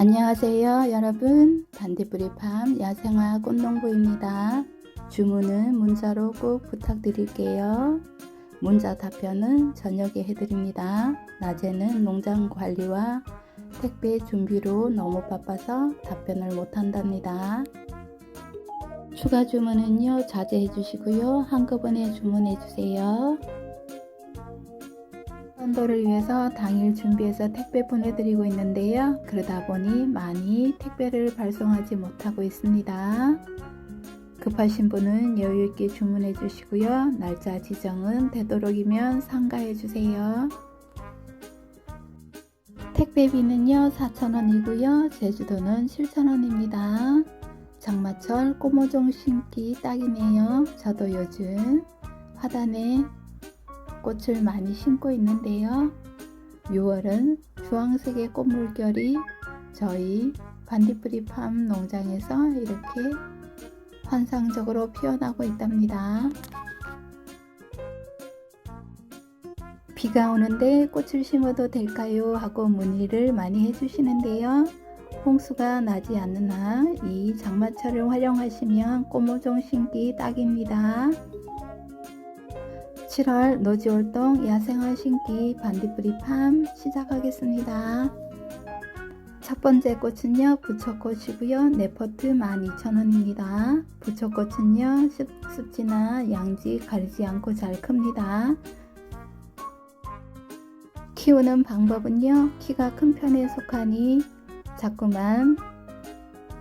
안녕하세요 여러분. 반딧불이팜 야생화 꽃농부입니다. 주문은 문자로 꼭 부탁드릴게요. 문자 답변은 저녁에 해드립니다. 낮에는 농장 관리와 택배 준비로 너무 바빠서 답변을 못한답니다. 추가 주문은요 자제해 주시고요. 한꺼번에 주문해 주세요 선도를 위해서 당일 준비해서 택배 보내드리고 있는데요. 그러다 보니 많이 택배를 발송하지 못하고 있습니다. 급하신 분은 여유있게 주문해 주시고요. 날짜 지정은 되도록이면 상가해 주세요. 택배비는요 4,000원이고요. 제주도는 7,000원입니다. 장마철 꼬모종 심기 딱이네요. 저도 요즘 화단에 꽃을 많이 심고 있는데요. 6월은 주황색의 꽃 물결이 저희 반딧불이 팜 농장에서 이렇게 환상적으로 피어나고 있답니다. 비가 오는데 꽃을 심어도 될까요? 하고 문의를 많이 해주시는데요. 홍수가 나지 않는 한 이 장마철을 활용하시면 꽃모종 심기 딱입니다. 7월 노지월동 야생화 신기 반딧불이 팜 시작하겠습니다. 첫 번째 꽃은요 부처꽃이고요 네퍼트 12,000원입니다. 부처꽃은요 습, 습지나 양지 가리지 않고 잘 큽니다. 키우는 방법은요 키가 큰 편에 속하니 자꾸만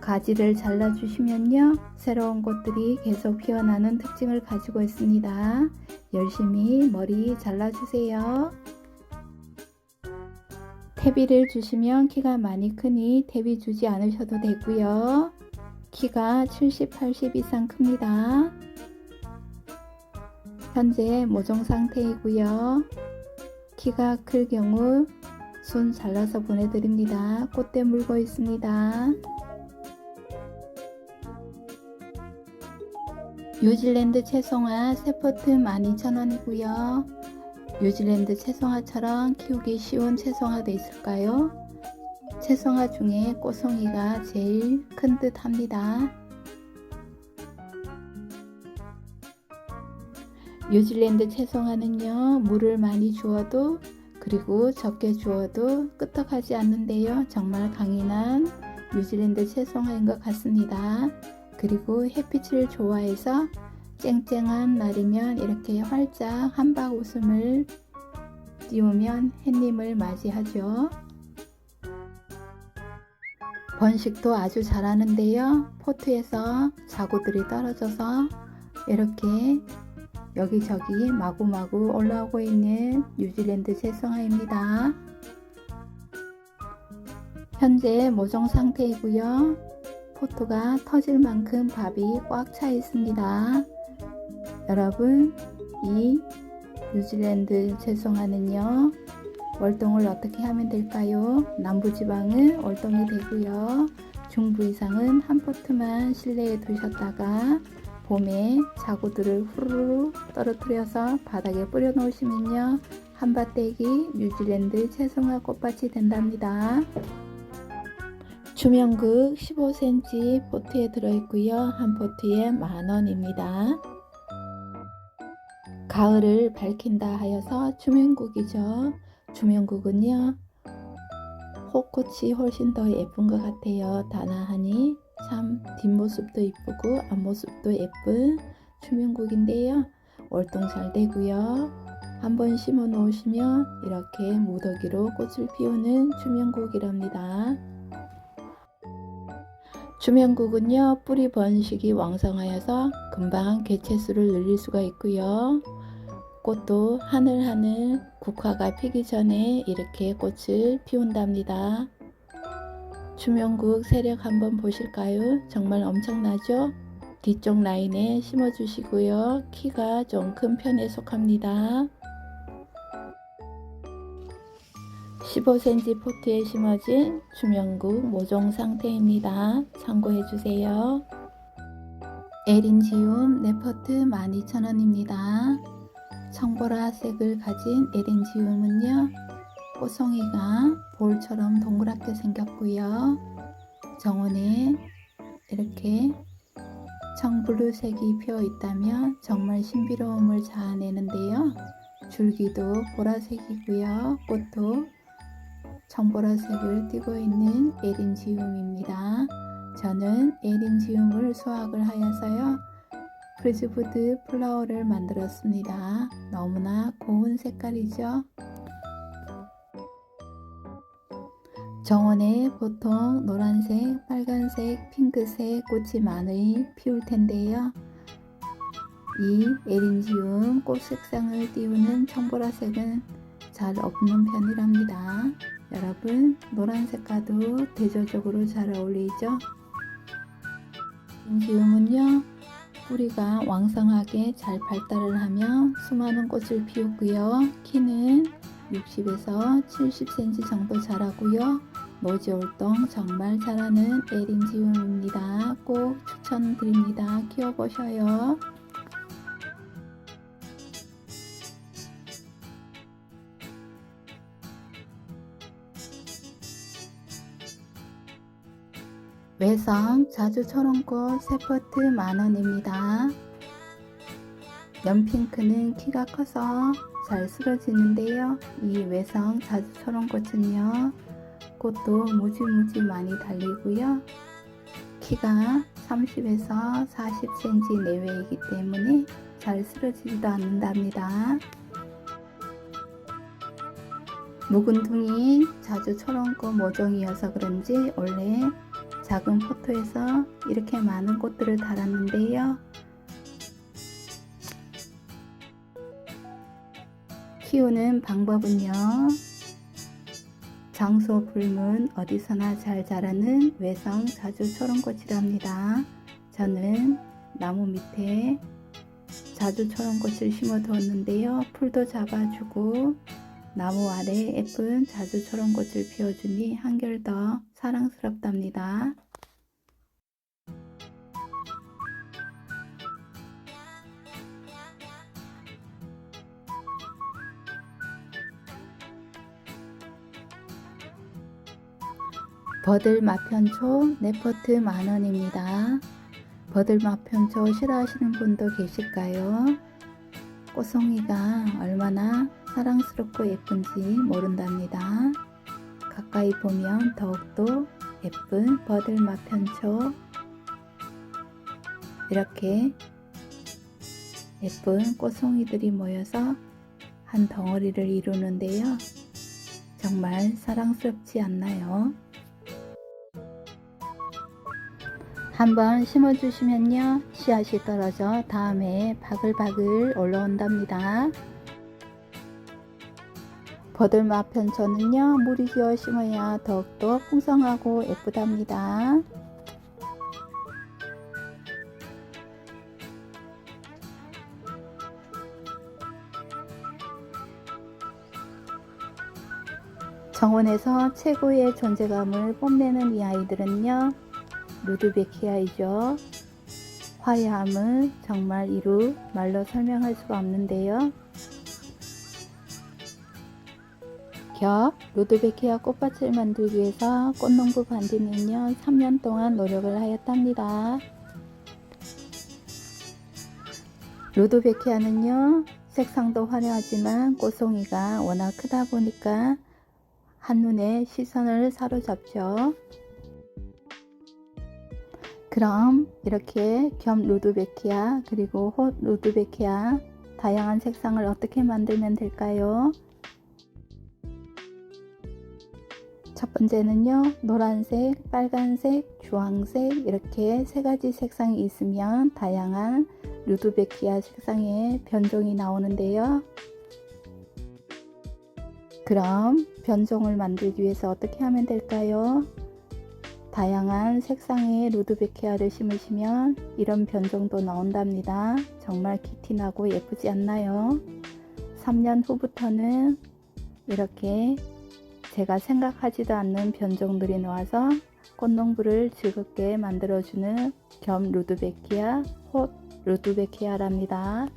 가지를 잘라주시면요 새로운 꽃들이 계속 피어나는 특징을 가지고 있습니다. 열심히 머리 잘라주세요. 태비를 주시면 키가 많이 크니 태비 주지 않으셔도 되고요. 키가 70, 80 이상 큽니다. 현재 모종 상태이고요. 키가 클 경우 순 잘라서 보내드립니다. 꽃대 물고 있습니다. 뉴질랜드 채송화 세포트 12,000원이고요. 뉴질랜드 채송화처럼 키우기 쉬운 채송화도 있을까요? 채송화 중에 꽃송이가 제일 큰 듯 합니다. 뉴질랜드 채송화는요, 물을 많이 주어도 그리고 적게 주어도 끄떡하지 않는데요. 정말 강인한 뉴질랜드 채송화인 것 같습니다. 그리고 햇빛을 좋아해서 쨍쨍한 날이면 이렇게 활짝 한박 웃음을 띄우면 햇님을 맞이하죠. 번식도 아주 잘하는데요. 포트에서 자구들이 떨어져서 이렇게 여기저기 마구마구 올라오고 있는 뉴질랜드 채송화입니다. 현재 모종 상태이고요. 포토가 터질 만큼 밥이 꽉 차 있습니다. 여러분, 이 뉴질랜드 채송화는요, 월동을 어떻게 하면 될까요? 남부지방은 월동이 되고요. 중부 이상은 한 포트만 실내에 두셨다가 봄에 자구들을 후루루 떨어뜨려서 바닥에 뿌려 놓으시면요. 한밭대기 뉴질랜드 채송화 꽃밭이 된답니다. 주명극 15cm 포트에 들어있고요. 한 포트에 만원입니다. 가을을 밝힌다 하여서 주명국이죠. 주명국은요. 호꽃이 훨씬 더 예쁜 것 같아요. 다나하니 참 뒷모습도 이쁘고 앞모습도 예쁜 주명국인데요. 월동 잘 되고요. 한번 심어 놓으시면 이렇게 무더기로 꽃을 피우는 주명국이랍니다. 주명국은요 뿌리 번식이 왕성하여서 금방 개체수를 늘릴 수가 있고요. 꽃도 하늘하늘 국화가 피기 전에 이렇게 꽃을 피운답니다. 주명국 세력 한번 보실까요? 정말 엄청나죠? 뒤쪽 라인에 심어 주시고요. 키가 좀 큰 편에 속합니다 15cm 포트에 심어진 주명국 모종 상태입니다. 참고해 주세요. 에린지움 네퍼트 12,000원입니다. 청보라색을 가진 에린지움은요. 꽃송이가 볼처럼 동그랗게 생겼고요. 정원에 이렇게 청블루색이 피어 있다면 정말 신비로움을 자아내는데요. 줄기도 보라색이고요. 꽃도 청보라색을 띠고 있는 에린지움입니다. 저는 에린지움을 수확을 하여서요. 프리즈부드 플라워를 만들었습니다. 너무나 고운 색깔이죠. 정원에 보통 노란색, 빨간색, 핑크색 꽃이 많이 피울 텐데요. 이 에린지움 꽃 색상을 띄우는 청보라색은 잘 없는 편이랍니다. 여러분, 노란색과도 대조적으로 잘 어울리죠? 에린지움은요, 뿌리가 왕성하게 잘 발달을 하며 수많은 꽃을 피우고요. 키는 60에서 70cm 정도 자라고요. 노지 활동 정말 잘하는 에린지움입니다. 꼭 추천드립니다. 키워보셔요. 외성 자주 초롱꽃 세포트 만원입니다. 연핑크는 키가 커서 잘 쓰러지는데요. 이 외성 자주 초롱꽃은요. 꽃도 무지무지 많이 달리고요. 키가 30에서 40cm 내외이기 때문에 잘 쓰러지지도 않는답니다. 묵은둥이 자주 초롱꽃 모종이어서 그런지 원래 작은 포토에서 이렇게 많은 꽃들을 달았는데요. 키우는 방법은요. 장소 불문 어디서나 잘 자라는 외성 자주 초롱꽃이랍니다. 저는 나무 밑에 자주 초롱꽃을 심어 두었는데요. 풀도 잡아주고 나무 아래 예쁜 자주 초롱꽃을 피워주니 한결 더 사랑스럽답니다. 버들 마편초 네포트 만원입니다. 버들 마편초 싫어하시는 분도 계실까요? 꽃송이가 얼마나 사랑스럽고 예쁜지 모른답니다. 가까이 보면 더욱더 예쁜 버들 마편초 이렇게 예쁜 꽃송이들이 모여서 한 덩어리를 이루는데요. 정말 사랑스럽지 않나요? 한번 심어주시면요 씨앗이 떨어져 다음에 바글바글 올라온답니다 버들마편초는요 물이 기어 심어야 더욱더 풍성하고 예쁘답니다 정원에서 최고의 존재감을 뽐내는 이 아이들은요 루드베키아이죠. 화려함은 정말 이루 말로 설명할 수가 없는데요. 겹 루드베키아 꽃밭을 만들기 위해서 꽃농부 반디는요 3년 동안 노력을 하였답니다. 루드베키아는요 색상도 화려하지만 꽃송이가 워낙 크다 보니까 한눈에 시선을 사로잡죠. 그럼 이렇게 겸 루드베키아 그리고 홑 루드베키아 다양한 색상을 어떻게 만들면 될까요? 첫 번째는요 노란색, 빨간색, 주황색 이렇게 세 가지 색상이 있으면 다양한 루드베키아 색상의 변종이 나오는데요 그럼 변종을 만들기 위해서 어떻게 하면 될까요? 다양한 색상의 루드베키아를 심으시면 이런 변종도 나온답니다. 정말 기티나고 예쁘지 않나요? 3년 후부터는 이렇게 제가 생각하지도 않는 변종들이 나와서 꽃농부를 즐겁게 만들어주는 겸 루드베키아, 홑 루드베키아랍니다.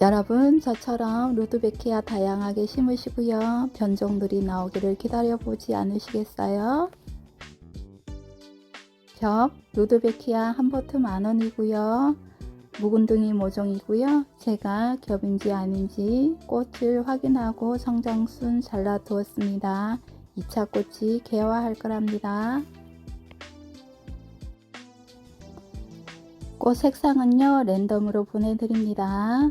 여러분 저처럼 루드베키아 다양하게 심으시고요. 변종들이 나오기를 기다려보지 않으시겠어요? 겹 루드베키아 한 보트 만원이고요. 묵은둥이 모종이고요. 제가 겹인지 아닌지 꽃을 확인하고 성장순 잘라 두었습니다. 2차 꽃이 개화할 거랍니다. 꽃 색상은요 랜덤으로 보내드립니다.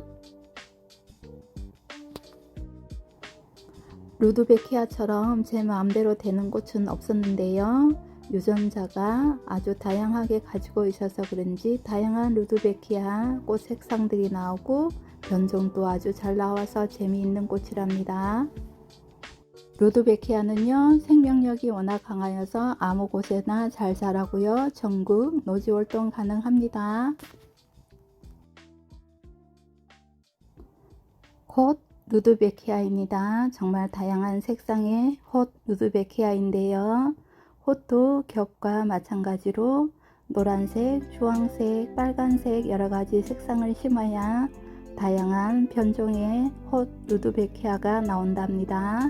루드베키아처럼 제 마음대로 되는 꽃은 없었는데요. 유전자가 아주 다양하게 가지고 있어서 그런지 다양한 루드베키아 꽃 색상들이 나오고 변종도 아주 잘 나와서 재미있는 꽃이랍니다. 루드베키아는요 생명력이 워낙 강하여서 아무 곳에나 잘 자라고요 전국 노지 활동 가능합니다. 곧 루드베키아입니다. 정말 다양한 색상의 홑 루드베키아인데요. 홑도 겹과 마찬가지로 노란색, 주황색, 빨간색 여러 가지 색상을 심어야 다양한 변종의 홑 루드베키아가 나온답니다.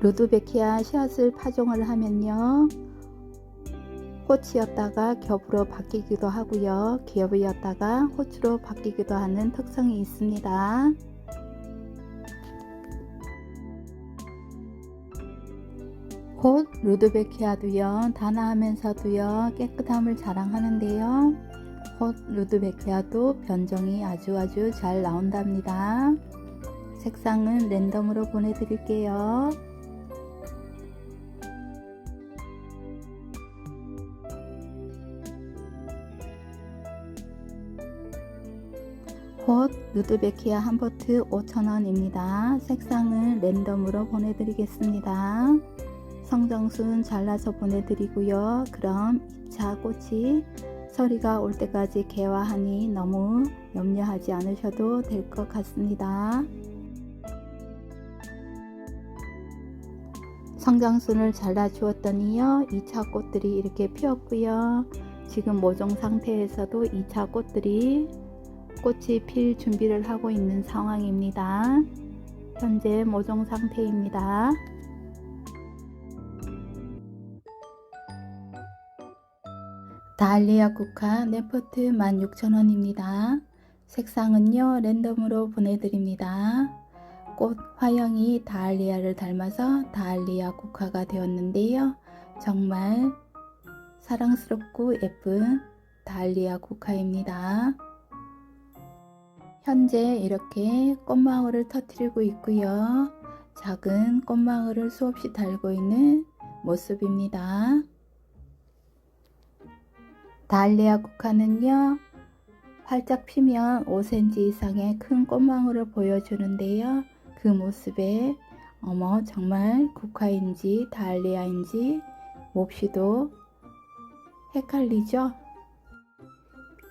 루드베키아 씨앗을 파종을 하면요. 꽃이었다가 겹으로 바뀌기도 하고요. 겹이었다가 호추로 바뀌기도 하는 특성이 있습니다. 곧 루드베키아도요. 단아하면서도요. 깨끗함을 자랑하는데요. 곧 루드베키아도 변종이 아주 아주 잘 나온답니다. 색상은 랜덤으로 보내드릴게요. 곧 루드베키아 한 보트 5,000원입니다. 색상은 랜덤으로 보내드리겠습니다. 성정순 잘라서 보내드리고요. 그럼 2차 꽃이 서리가 올 때까지 개화하니 너무 염려하지 않으셔도 될 것 같습니다. 성장순을 잘라 주었더니요. 2차 꽃들이 이렇게 피었고요. 지금 모종 상태에서도 2차 꽃들이 꽃이 필 준비를 하고 있는 상황입니다. 현재 모종 상태입니다. 다알리아 국화 네포트 16,000원입니다. 색상은요 랜덤으로 보내드립니다. 꽃 화형이 다알리아를 닮아서 다알리아 국화가 되었는데요. 정말 사랑스럽고 예쁜 다알리아 국화입니다. 현재 이렇게 꽃망울을 터트리고 있고요. 작은 꽃망울을 수없이 달고 있는 모습입니다. 달리아 국화는요. 활짝 피면 5cm 이상의 큰 꽃망울을 보여주는데요. 그 모습에 어머 정말 국화인지 달리아인지 몹시도 헷갈리죠?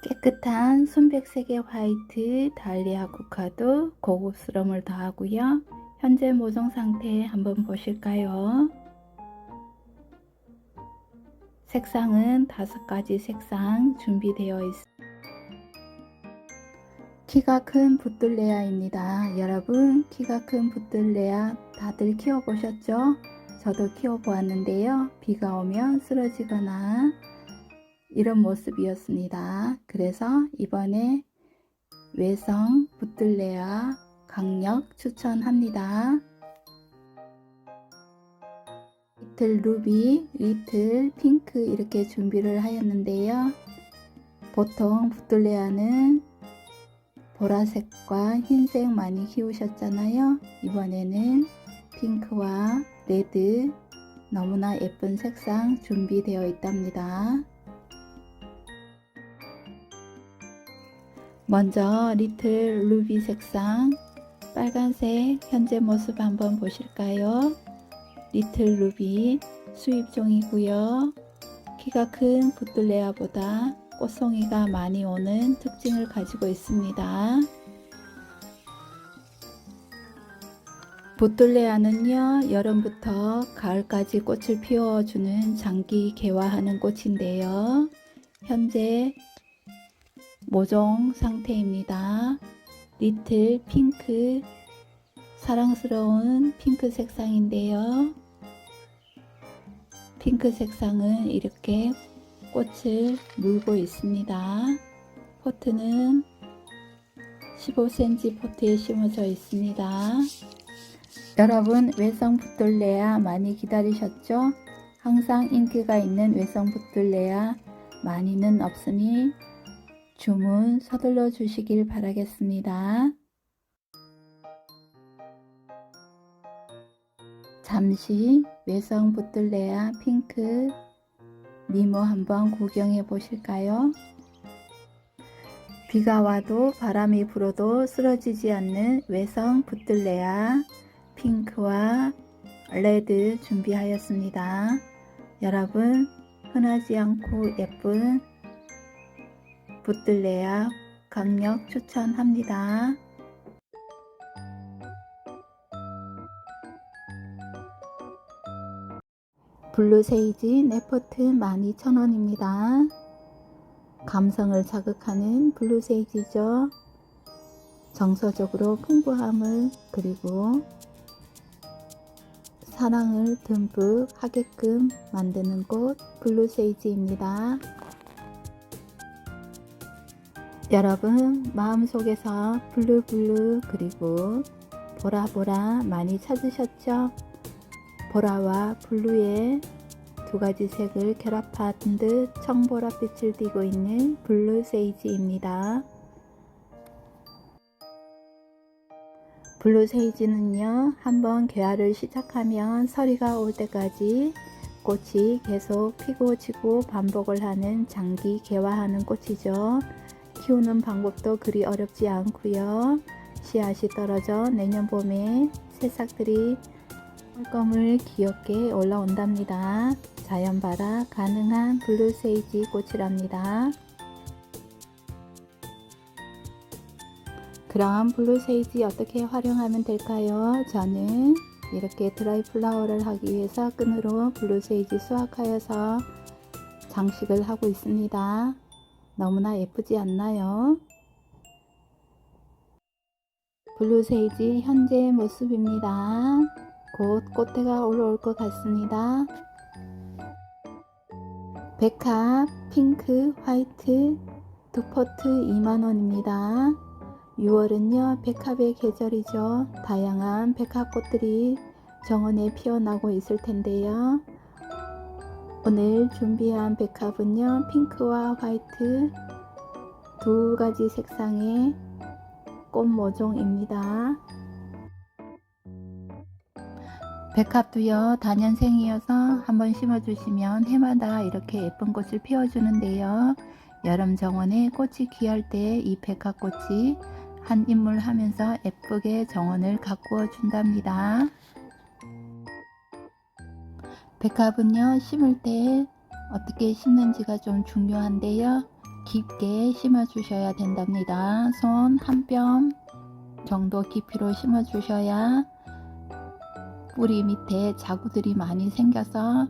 깨끗한 순백색의 화이트 달리아 국화도 고급스러움을 더하고요. 현재 모종 상태 한번 보실까요? 색상은 다섯 가지 색상 준비되어 있습니다. 키가 큰 붙들레아입니다. 여러분 키가 큰 붙들레아 다들 키워보셨죠? 저도 키워보았는데요. 비가 오면 쓰러지거나 이런 모습이었습니다. 그래서 이번에 외성 붙들레아 강력 추천합니다. 리틀 루비, 리틀 핑크 이렇게 준비를 하였는데요. 보통 붙들레아는 보라색과 흰색 많이 키우셨잖아요. 이번에는 핑크와 레드 너무나 예쁜 색상 준비되어 있답니다. 먼저 리틀 루비 색상 빨간색 현재 모습 한번 보실까요? 리틀 루비 수입종이고요. 키가 큰 붙들레아보다 꽃송이가 많이 오는 특징을 가지고 있습니다. 보틀레아는요 여름부터 가을까지 꽃을 피워주는 장기 개화하는 꽃인데요 현재 모종 상태입니다. 리틀 핑크 사랑스러운 핑크 색상인데요. 핑크 색상은 이렇게 꽃을 물고 있습니다. 포트는 15cm 포트에 심어져 있습니다. 여러분 외성 붙들레아 많이 기다리셨죠? 항상 인기가 있는 외성 붙들레아 많이는 없으니 주문 서둘러 주시길 바라겠습니다. 잠시 외성 붙들레아 핑크 미모 한번 구경해 보실까요? 비가 와도 바람이 불어도 쓰러지지 않는 외성 붙들레아 핑크와 레드 준비하였습니다. 여러분 흔하지 않고 예쁜 붙들레아 강력 추천합니다. 블루세이지 네포트 12,000원입니다. 감성을 자극하는 블루세이지죠. 정서적으로 풍부함을 그리고 사랑을 듬뿍 하게끔 만드는 꽃 블루세이지입니다. 여러분 마음속에서 블루블루 그리고 보라보라 많이 찾으셨죠? 보라와 블루의 두 가지 색을 결합한 듯 청보라빛을 띠고 있는 블루 세이지입니다. 블루 세이지는요, 한번 개화를 시작하면 서리가 올 때까지 꽃이 계속 피고 지고 반복을 하는 장기 개화하는 꽃이죠. 키우는 방법도 그리 어렵지 않고요. 씨앗이 떨어져 내년 봄에 새싹들이 꿀껌을 귀엽게 올라온답니다. 자연발화 가능한 블루세이지 꽃이랍니다. 그럼 블루세이지 어떻게 활용하면 될까요? 저는 이렇게 드라이 플라워를 하기 위해서 끈으로 블루세이지 수확하여서 장식을 하고 있습니다. 너무나 예쁘지 않나요? 블루세이지 현재 모습입니다. 곧 꽃대가 올라올 것 같습니다. 백합, 핑크, 화이트, 두 포트 2만원입니다. 6월은요, 백합의 계절이죠. 다양한 백합꽃들이 정원에 피어나고 있을 텐데요. 오늘 준비한 백합은요, 핑크와 화이트 두 가지 색상의 꽃 모종입니다. 백합도요 단연생이어서 한번 심어주시면 해마다 이렇게 예쁜 꽃을 피워주는데요. 여름 정원에 꽃이 귀할 때 이 백합꽃이 한 인물 하면서 예쁘게 정원을 가꾸어 준답니다. 백합은요 심을 때 어떻게 심는지가 좀 중요한데요. 깊게 심어 주셔야 된답니다. 손 한 뼘 정도 깊이로 심어 주셔야 뿌리 밑에 자구들이 많이 생겨서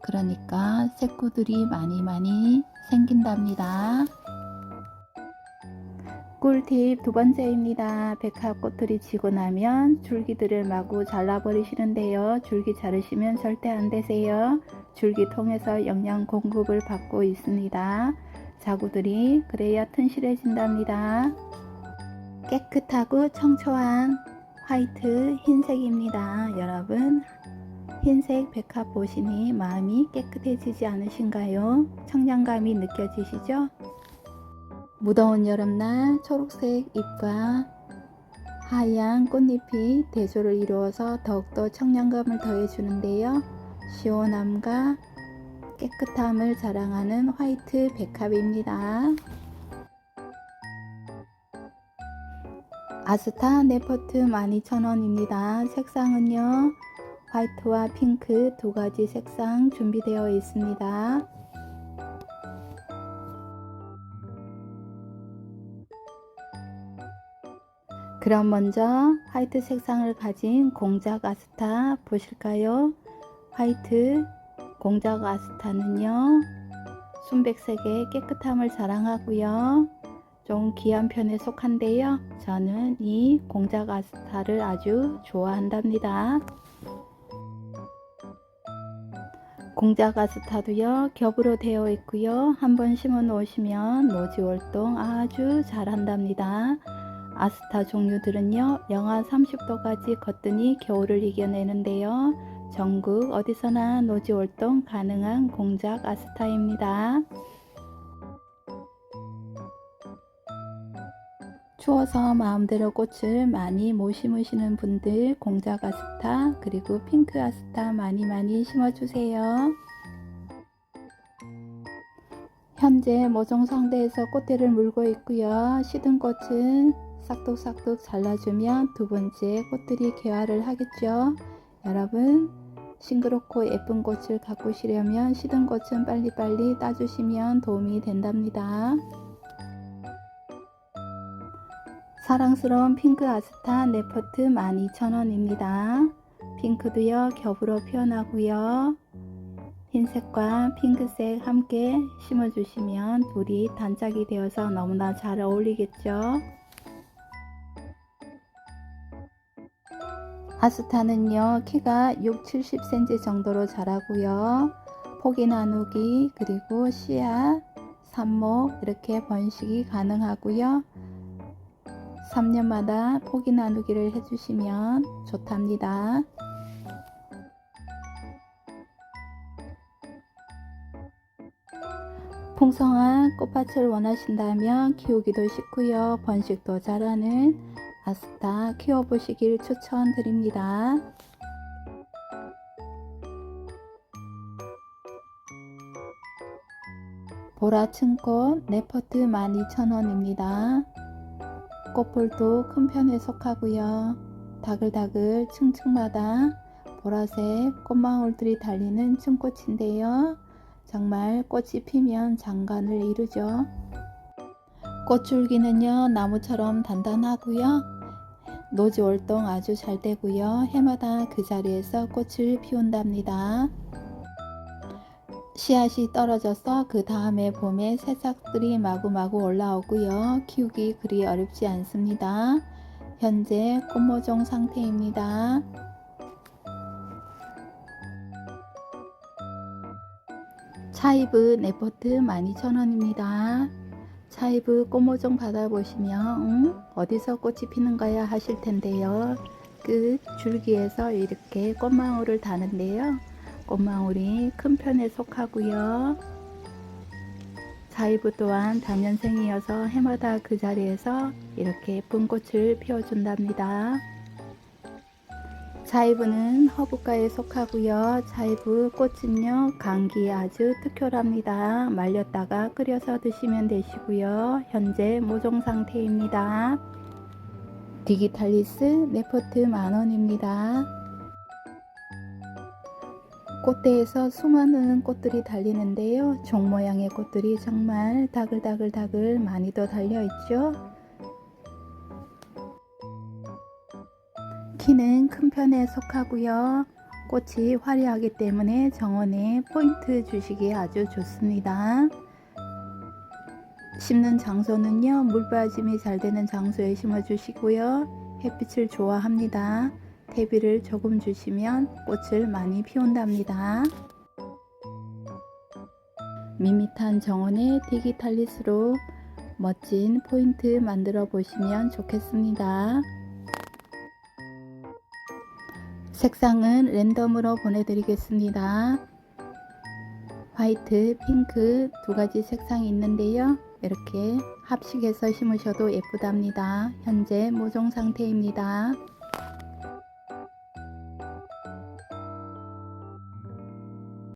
그러니까 색구들이 많이 많이 생긴답니다. 꿀팁 두 번째입니다. 백합꽃들이 지고 나면 줄기들을 마구 잘라버리시는데요. 줄기 자르시면 절대 안 되세요. 줄기 통해서 영양 공급을 받고 있습니다. 자구들이 그래야 튼실해진답니다. 깨끗하고 청초한 화이트 흰색입니다. 여러분 흰색 백합 보시니 마음이 깨끗해지지 않으신가요? 청량감이 느껴지시죠? 무더운 여름날 초록색 잎과 하얀 꽃잎이 대조를 이루어서 더욱더 청량감을 더해주는데요. 시원함과 깨끗함을 자랑하는 화이트 백합입니다. 아스타 네포트 12,000원입니다. 색상은요. 화이트와 핑크 두 가지 색상 준비되어 있습니다. 그럼 먼저 화이트 색상을 가진 공작 아스타 보실까요? 화이트 공작 아스타는요. 순백색의 깨끗함을 자랑하고요. 좀 귀한 편에 속한데요. 저는 이 공작 아스타를 아주 좋아한답니다. 공작 아스타도요 겹으로 되어 있고요 한번 심어 놓으시면 노지 활동 아주 잘한답니다 아스타 종류들은요 영하 30도까지 걷더니 겨울을 이겨내는데요 전국 어디서나 노지 활동 가능한 공작 아스타입니다 추워서 마음대로 꽃을 많이 못 심으시는 분들 공작 아스타 그리고 핑크 아스타 많이 많이 심어주세요. 현재 모종 상대에서 꽃대를 물고 있고요. 시든 꽃은 싹둑싹둑 잘라주면 두 번째 꽃들이 개화를 하겠죠. 여러분 싱그럽고 예쁜 꽃을 가꾸시려면 시든 꽃은 빨리빨리 따주시면 도움이 된답니다. 사랑스러운 핑크 아스타 네퍼트 12,000원입니다. 핑크도요 겹으로 피어나고요. 흰색과 핑크색 함께 심어주시면 둘이 단짝이 되어서 너무나 잘 어울리겠죠. 아스타는요 키가 6, 70cm 정도로 자라고요. 포기 나누기 그리고 씨앗, 삽목 이렇게 번식이 가능하고요. 3년마다 포기 나누기를 해주시면 좋답니다. 풍성한 꽃밭을 원하신다면 키우기도 쉽고요. 번식도 잘하는 아스타 키워보시길 추천드립니다. 보라층꽃 네퍼트 12,000원입니다. 꽃볼도 큰 편에 속하고요. 다글다글 층층마다 보라색 꽃망울들이 달리는 층꽃인데요. 정말 꽃이 피면 장관을 이루죠. 꽃줄기는요 나무처럼 단단하고요. 노지 활동 아주 잘 되고요. 해마다 그 자리에서 꽃을 피운답니다. 씨앗이 떨어져서 그 다음에 봄에 새싹들이 마구마구 올라오고요. 키우기 그리 어렵지 않습니다. 현재 꽃모종 상태입니다. 차이브 네포트 12,000원입니다. 차이브 꽃모종 받아보시면 음, 어디서 꽃이 피는 거야 하실 텐데요. 끝 줄기에서 이렇게 꽃망울을 다는데요. 꽃망울이 큰 편에 속하고요. 자이브 또한 단연생이어서 해마다 그 자리에서 이렇게 예쁜 꽃을 피워준답니다. 자이브는 허브과에 속하고요. 자이브 꽃은요 감기에 아주 특효랍니다. 말렸다가 끓여서 드시면 되시고요. 현재 모종 상태입니다. 디기탈리스 네포트 만원입니다. 꽃대에서 수많은 꽃들이 달리는데요. 종 모양의 꽃들이 정말 다글다글다글 많이도 달려있죠. 키는 큰 편에 속하고요. 꽃이 화려하기 때문에 정원에 포인트 주시기 아주 좋습니다. 심는 장소는요. 물 빠짐이 잘 되는 장소에 심어 주시고요. 햇빛을 좋아합니다. 대비를 조금 주시면 꽃을 많이 피운답니다. 밋밋한 정원에 디기탈리스로 멋진 포인트 만들어 보시면 좋겠습니다. 색상은 랜덤으로 보내드리겠습니다. 화이트, 핑크 두 가지 색상이 있는데요. 이렇게 합식해서 심으셔도 예쁘답니다. 현재 모종 상태입니다.